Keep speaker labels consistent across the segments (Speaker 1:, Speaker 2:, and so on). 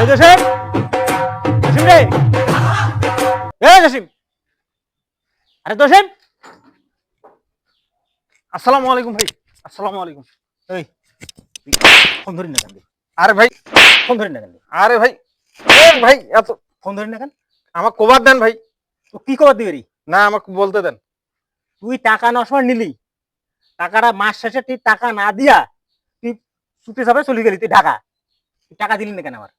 Speaker 1: এই জসিম জসিম রে। এই জসিম আরে জসিম
Speaker 2: আসসালামু আলাইকুম ভাই। আসসালামু আলাইকুম।
Speaker 1: এই। ফোন ধরি না কেন
Speaker 2: আরে ভাই।
Speaker 1: ফোন ধরি না কেন
Speaker 2: আরে ভাই। ভাই এত
Speaker 1: ফোন ধরি না কেন?
Speaker 2: আমাকে কভার দেন ভাই।
Speaker 1: তো কি খবর দিবি
Speaker 2: না আমাকে বলতে দেন।
Speaker 1: তুই টাকা নেওয়ার সময় নিলি। টাকাটা মাস শেষে তুই টাকা না দিয়া তুই সুতে সাপে চলে গেলি। তুই ঢাকা। টাকা দিলি না কেন আমার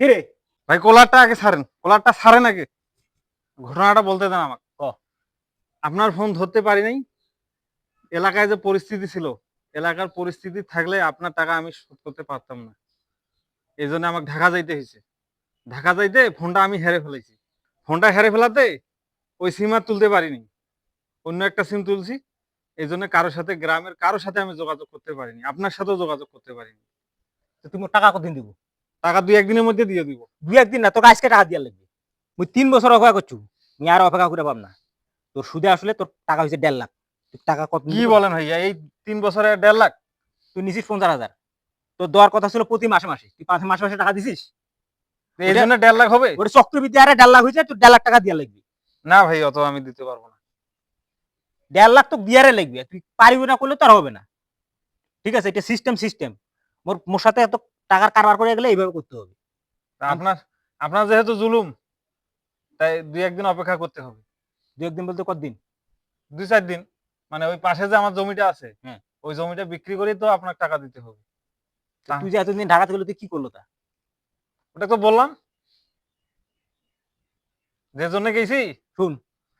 Speaker 1: কি রে
Speaker 2: ভাই কোলারটা আগে ছাড়েন। কোলারটা ছাড়েন আগে। ঘটনাটা বলতে দেন আমাকে। আপনার ফোন ধরতে পারি নাই। এলাকায় যে পরিস্থিতি ছিল এলাকার পরিস্থিতি থাকলে আপনার টাকা আমি শোধ করতে পারতাম না। এই জন্য আমাকে ঢাকা যাইতে হয়েছে। ঢাকা যাইতে ফোনটা আমি হেরে ফেলেছি। ফোনটা হেরে ফেলাতে ওই সিম আর তুলতে পারিনি। অন্য একটা সিম তুলছি। এই জন্য কারোর সাথে গ্রামের কারোর সাথে আমি যোগাযোগ করতে পারিনি। আপনার সাথেও যোগাযোগ করতে পারিনি।
Speaker 1: তো তুমি টাকা কতদিন দিব?
Speaker 2: টাকা দুই একদিনের মধ্যে দিয়ে দিব।
Speaker 1: দুই একদিন না তোকে আজকে টাকা দিয়া লাগবে। মুই তিন বছর অপেক্ষা করছু আমি আর অপেক্ষা করে পাব না। তোর সুদে আসলে তোর টাকা হয়েছে দেড় লাখ। টাকা কত
Speaker 2: কি বলেন ভাইয়া এই তিন বছরে দেড় লাখ?
Speaker 1: তুই নিছিস পঞ্চাশ হাজার। তোর দেওয়ার কথা ছিল প্রতি মাসে মাসে। তুই পাঁচ মাসে মাসে টাকা দিছিস?
Speaker 2: এই জন্য দেড় লাখ হবে?
Speaker 1: ওটা চক্রবৃদ্ধি আরে দেড় লাখ হয়েছে তোর দেড় লাখ টাকা দিয়া লাগবে।
Speaker 2: না ভাই অত আমি দিতে পারব না।
Speaker 1: দেড় লাখ তো দিয়ারে লাগবে। তুই পারিবি না করলে তো আর হবে না। ঠিক আছে এটা সিস্টেম সিস্টেম মোর মোর সাথে এত টাকার কারবার করে গেলে এইভাবে করতে হবে।
Speaker 2: তা আপনার আপনার যেহেতু জুলুম তাই দুই একদিন অপেক্ষা করতে হবে।
Speaker 1: দু একদিন বলতে কতদিন?
Speaker 2: দুই চার দিন। মানে ওই পাশে যে আমার জমিটা আছে
Speaker 1: হ্যাঁ।
Speaker 2: ওই জমিটা বিক্রি করে তো আপনার টাকা দিতে হবে।
Speaker 1: তুই যে এতদিন ঢাকা থেকে তুই কি করল তা?
Speaker 2: ওটা তো বললাম। যে জন্য গেছি।
Speaker 1: শুন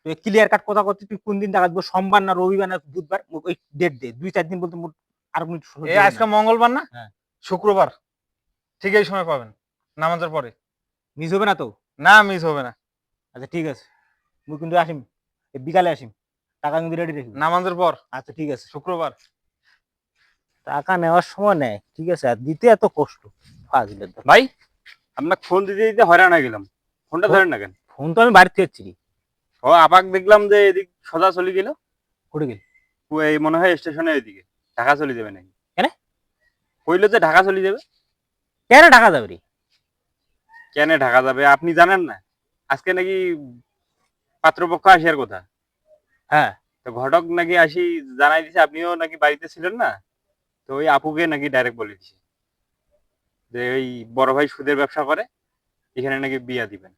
Speaker 1: তুই ক্লিয়ার কাট কথা করতে তুই কোন দিন টাকা দিব? সোমবার না রবিবার না বুধবার? ওই ডেট দে। দুই চার দিন বলতে মোর আর মিনিট
Speaker 2: আজকে মঙ্গলবার না?
Speaker 1: হ্যাঁ।
Speaker 2: শুক্রবার। ঠিক এই সময় পাবেন নামাজের পরে।
Speaker 1: মিস হবে না তো?
Speaker 2: না মিস হবে না।
Speaker 1: আচ্ছা ঠিক আছে। মুই কিন্তু আসিম এই বিকালে আসিম। টাকা কিন্তু রেডি রাখিব
Speaker 2: নামাজের পর।
Speaker 1: আচ্ছা ঠিক আছে।
Speaker 2: শুক্রবার।
Speaker 1: টাকা নেওয়ার সময় নেয় ঠিক আছে? আর দিতে এত কষ্ট। ফাজিলের
Speaker 3: ভাই আপনাকে ফোন দিতে দিতে হয়রান হয়ে গেলাম। ফোনটা ধরেন না কেন?
Speaker 1: ফোন তো আমি বাড়িতে যাচ্ছি।
Speaker 3: ও আপাক দেখলাম যে এদিক সোজা চলে গেল।
Speaker 1: করে গেল।
Speaker 3: ও এই মনে হয় স্টেশনে এদিকে। ঢাকা চলে যাবে নাকি?
Speaker 1: কেন?
Speaker 3: কইলো যে ঢাকা চলে যাবে।
Speaker 1: কেন ঢাকা যাবে? রে
Speaker 3: কেন ঢাকা যাবে? আপনি জানেন না? আজকে নাকি পাত্রপক্ষ আসার কথা
Speaker 1: হ্যাঁ।
Speaker 3: তো ঘটক নাকি আসি জানাই দিছে আপনিও নাকি বাড়িতে ছিলেন না? তো ওই আপুকে নাকি ডাইরেক্ট বলে দিছে। যে ওই বড় ভাই সুদের ব্যবসা করে এখানে নাকি বিয়া দিবেন।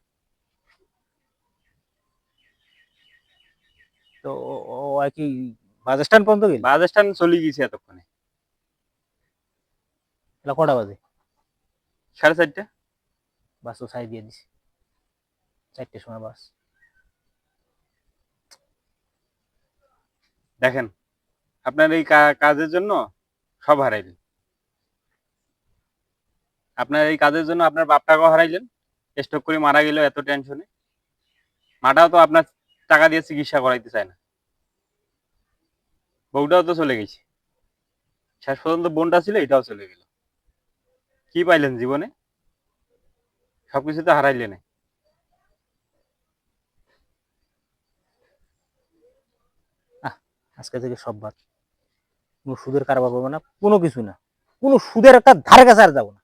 Speaker 1: তো ও- কি বাস স্ট্যান্ড পর্যন্ত গেল?
Speaker 3: বাস স্ট্যান্ড চলে গেছে এতক্ষণে।
Speaker 1: এটা কটা বাজে?
Speaker 3: সাড়ে চারটা?
Speaker 1: বাস তো সাই দিয়ে দিছি। চারটের সময় বাস।
Speaker 3: দেখেন আপনার এই কাজের জন্য সব হারাইলেন। আপনার এই কাজের জন্য আপনার বাপটাকেও হারাইলেন। স্ট্রোক করে মারা গেল এত টেনশনে। মাটাও তো আপনার টাকা দিয়ে চিকিৎসা করাইতে চায় না। বউটাও তো চলে গেছে। শেষ পর্যন্ত বোনটা ছিল এটাও চলে গেল। কি পাইলেন জীবনে সবকিছু তো হারাইলেন
Speaker 1: আজকে থেকে সব বাদ। কোনো সুদের কারবার করব না, কোনো কিছু না। কোনো সুদের একটা ধারে কাছে আর যাব না।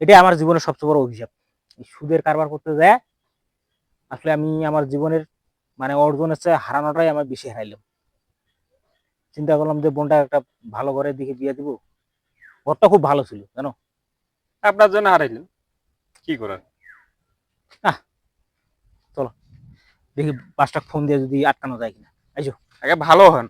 Speaker 1: এটাই আমার জীবনের সবচেয়ে বড় অভিশাপ। এই সুদের কারবার করতে যায়, আসলে আমি আমার জীবনের মানে অর্জনের চেয়ে হারানোটাই আমার বেশি হারাইলাম। চিন্তা করলাম যে বোনটা একটা ভালো ঘরের দিকে বিয়ে দিব। ঘরটা খুব ভালো ছিল জানো?
Speaker 3: আপনার জন্য হারাইলেন। কি করার? চলো।
Speaker 1: দেখি বাসটা ফোন দিয়ে যদি আটকানো যায় কিনা।
Speaker 3: আইসো আগে ভালো হন।